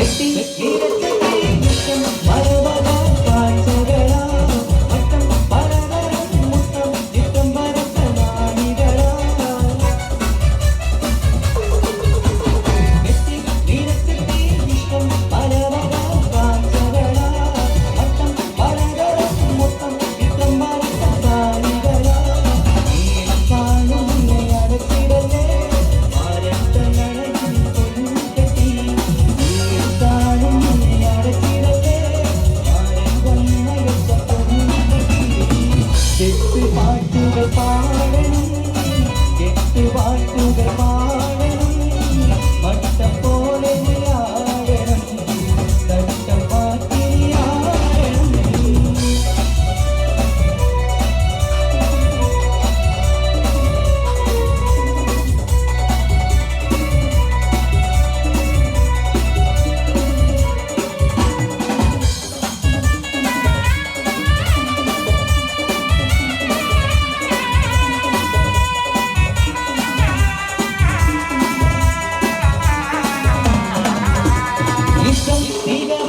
Betty.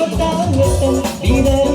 I'll be there.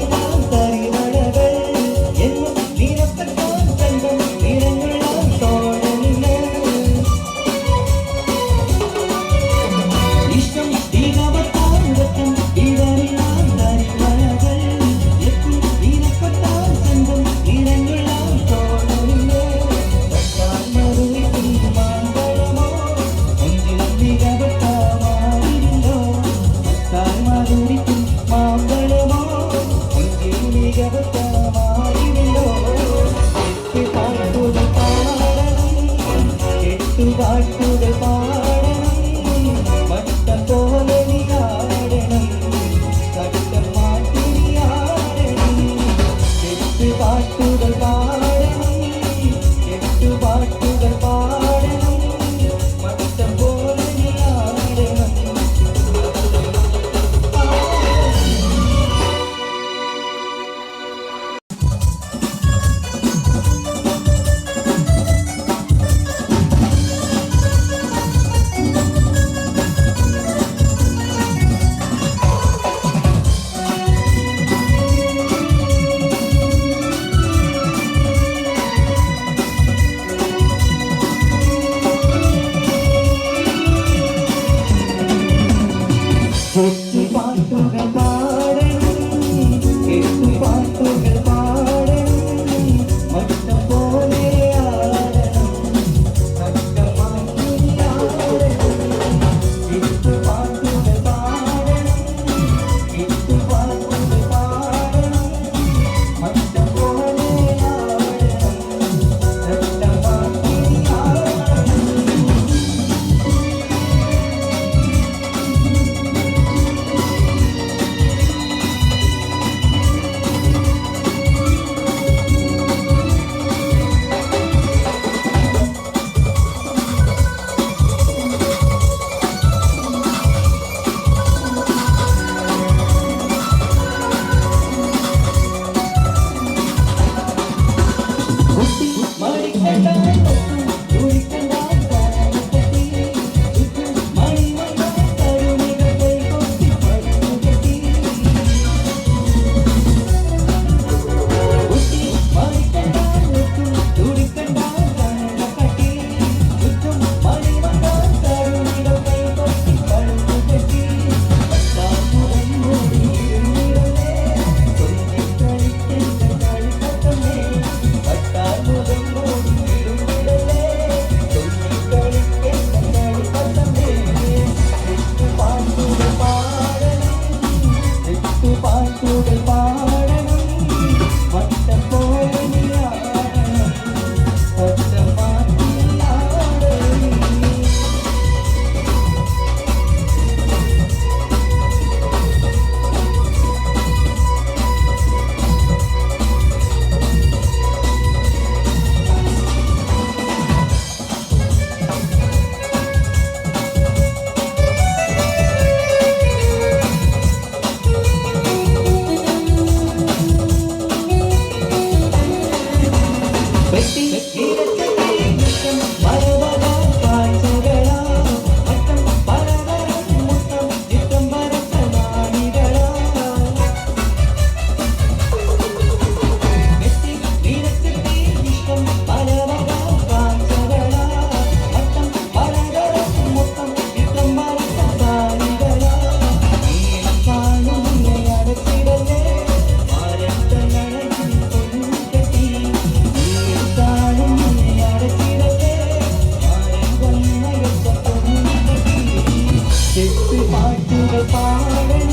പാട്ടുകൾ പാടണം.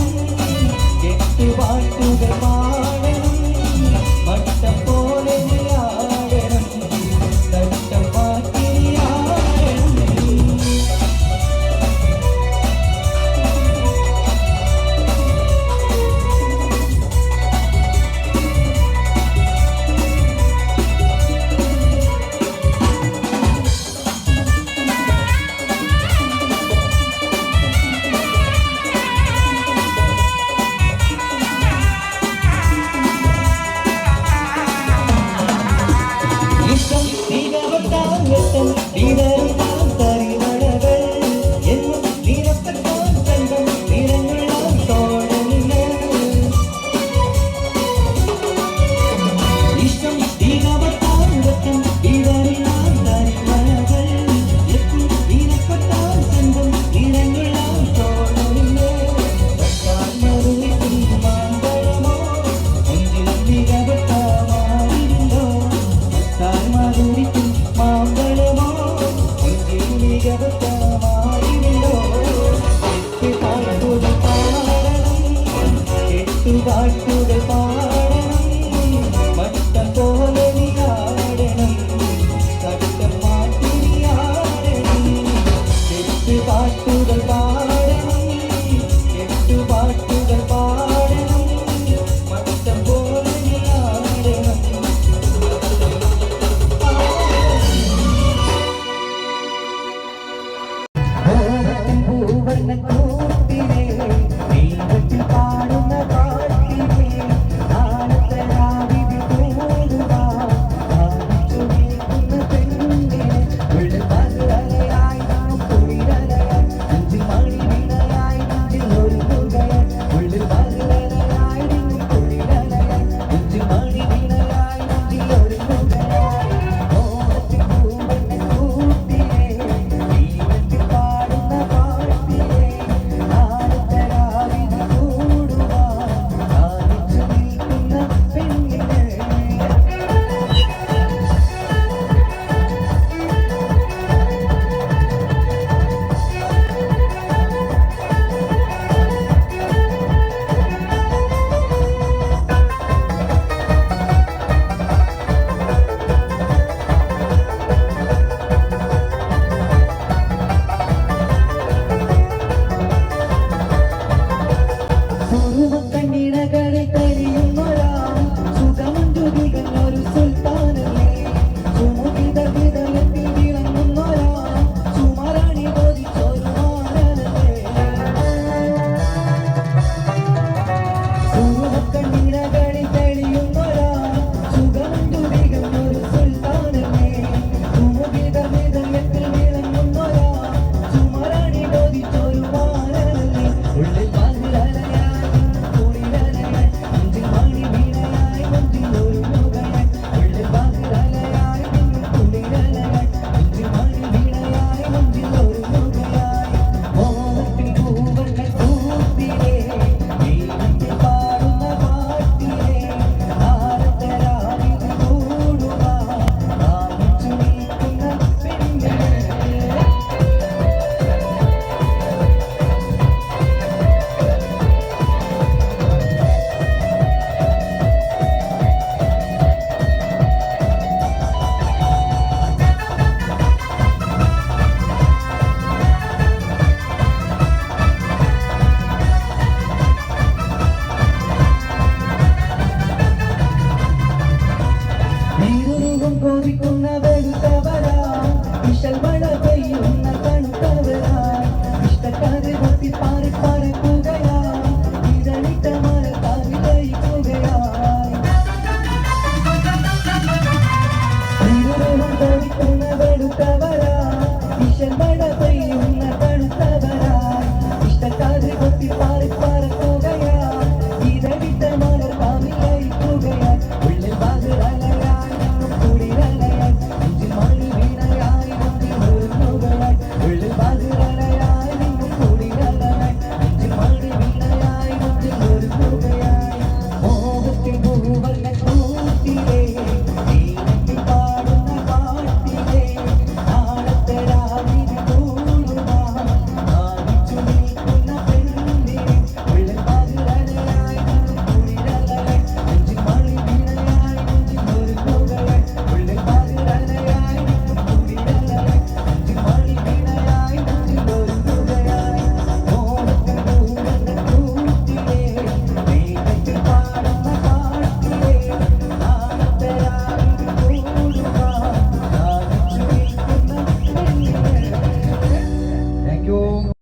എട്ട് പാട്ടുകൾ പാടണം പാട്ടുകൾ പാടണം വട്ട പോലെ ആടണം കട്ട പാട്ടിനിയാടണം എട്ട് പാട്ടുകൾ പാടണം എട്ട് പാട്ടുകൾ പാടണം വട്ട പോലെ ആടണം ഭൂവർണ